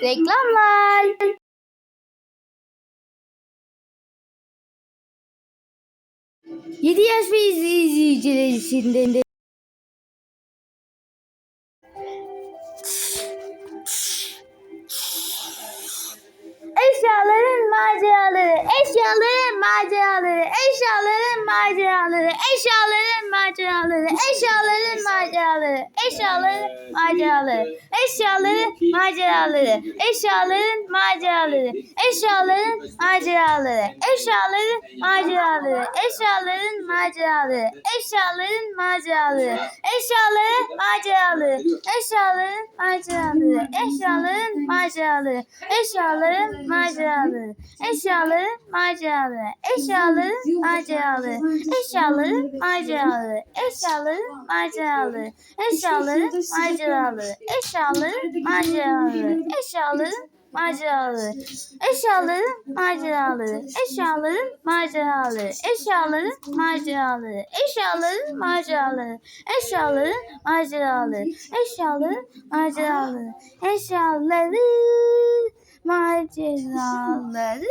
Reklamlar. Yedi yaş ve izleyiciler için de Eşyaların maceraları, eşyaların maceraları, eşyaların maceraları, eşyaların maceraları, eşyaların maceraları, eşyaların maceraları, eşyaların maceraları, eşyaların maceraları, eşyaların maceraları, eşyaların maceraları, eşyaların maceraları, eşyaların maceraları, eşyaların maceraları, eşyaların maceraları, eşyaların maceraları, eşyaların maceraları, eşyaların maceraları, eşyaların maceraları, eşyaların maceraları, eşyaların maceraları, eşyaların maceraları, eşyaların maceraları, eşyaların maceraları, eşyaların maceraları, eşyaların maceraları, eşyaların maceraları, eşyaların maceraları, eşyaların maceraları, eşyaların maceraları, eşyaların maceraları.